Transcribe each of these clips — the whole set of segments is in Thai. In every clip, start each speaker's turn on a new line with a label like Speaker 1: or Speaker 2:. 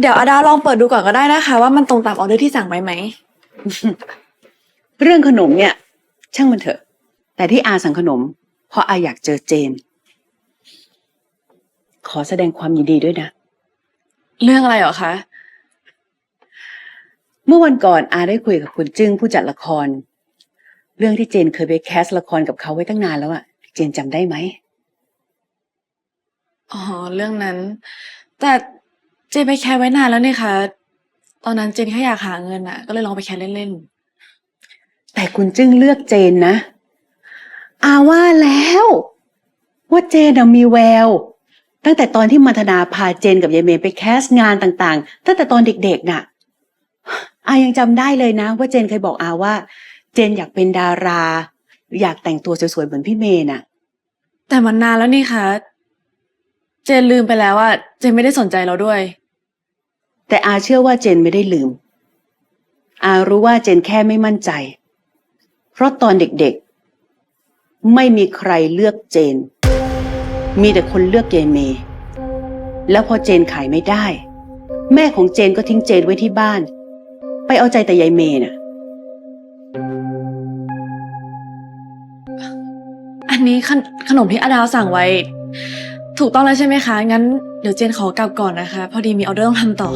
Speaker 1: เดี๋ยวอาดาวลองเปิดดูก่อนก็ได้นะคะ ว่ามันตรงตามออเดอร์ที่สั่งไว้ไหม
Speaker 2: เรื่องขนมเนี่ย ช่างมันเถอะ แต่ที่อาสั่งขนม เพราะอาอยากเจอเจน ขอแสดงความยินดีด้วยนะ
Speaker 1: เรื่องอะไรเหรอคะ
Speaker 2: เมื่อวันก่อนอาได้คุยกับคุณจึ้งผู้จัดละคร เรื่องที่เจนเคยไปแคสละครกับเขาไว้ตั้งนานแล้วอะเจนจำได้ไหม
Speaker 1: อ๋อ เรื่องนั้น แต่ เจนไปแคร์ไว้นานแล้วนี่คะ ตอนนั้นเจนแค่อยากหาเงินอะก็เลยลองไปแคร์เล่น
Speaker 2: แต่คุณจึ้งเลือกเจนนะ อาว่าแล้ว ว่าเจนน่ะมีแวว ตั้งแต่ตอนที่มัทนาพาเจนกับยายเมย์ไปแคสงานต่างๆ ตั้งแต่ตอนเด็กๆน่ะ อายังจำได้เลยนะ ว่าเจนเคยบอกอาว่า เจนอยากเป็นดารา อยากแต่งตัวสวยๆเหมือนพี่เมย์น่ะ
Speaker 1: ๆ แต่มันนานแล้วนี่คะ เจนลืมไปแล้วว่าเจนไม่ได้สนใจเราด้วย
Speaker 2: แต่อาเชื่อว่าเจนไม่ได้ลืม อารู้ว่าเจนแค่ไม่มั่นใจ เพราะตอนเด็กๆ ไม่มีใครเลือกเจน มีแต่คนเลือกเยายเมย์แล้วพอเจนขายไม่ได้ แม่ของเจนก็ทิ้งเจนไว้ที่บ้าน ไปเอาใจแต่ยายเมย์น่ะ
Speaker 1: อันนี้ขนขนมที่อาดาวสั่งไว้ ถูกต้องแล้วใช่ไหมคะ งั้นเดี๋ยวเจนขอกลับก่อนนะคะ พอดีมีออเดอร์ต้องทำต่อ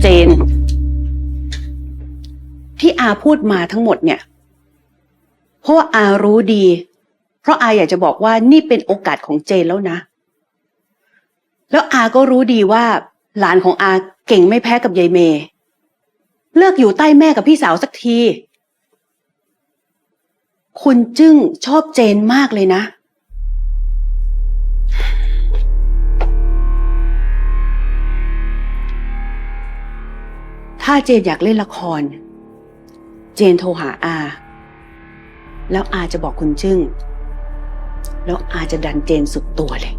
Speaker 2: เจน ที่อาพูดมาทั้งหมดเนี่ย เพราะว่าอารู้ดี เพราะอาอยากจะบอกว่านี่เป็นโอกาสของเจนแล้วนะ แล้วอาก็รู้ดีว่า หลานของอาเก่งไม่แพ้กับยายเมย์เลิกอยู่ใต้แม่กับพี่สาวสักที คุณจึ้งชอบเจนมากเลยนะ ถ้าเจนอยากเล่นละคร เจนโทรหาอา แล้วอาจะบอกคุณจึ้ง แล้วอาจะดันเจนสุดตัวเลย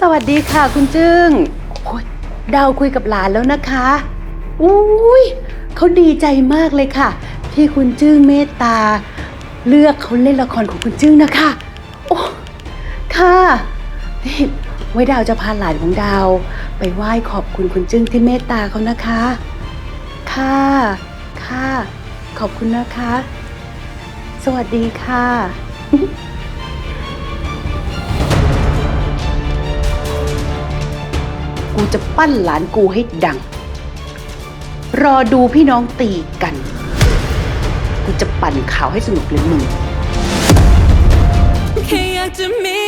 Speaker 2: สวัสดีค่ะคุณจึ้งโอ้ยดาวคุยกับหลานแล้วนะคะ อุ้ยเขาดีใจมากเลยค่ะ ที่คุณจึ้งเมตตา เลือกเขาเล่นละครของคุณจึ้งนะคะ นี่ไว้ดาวจะพาหลานของดาว ไปไหว้ขอบคุณคุณจึ้งที่เมตตาเขานะคะ ค่ะ ค่ะ ขอบคุณนะคะ สวัสดีค่ะ กูจะปั้นหลานกูให้ดัง รอดูพี่น้องตีกัน กูจะปั่นข่าวให้สนุกเลยมึง
Speaker 3: แค่อยากจะมี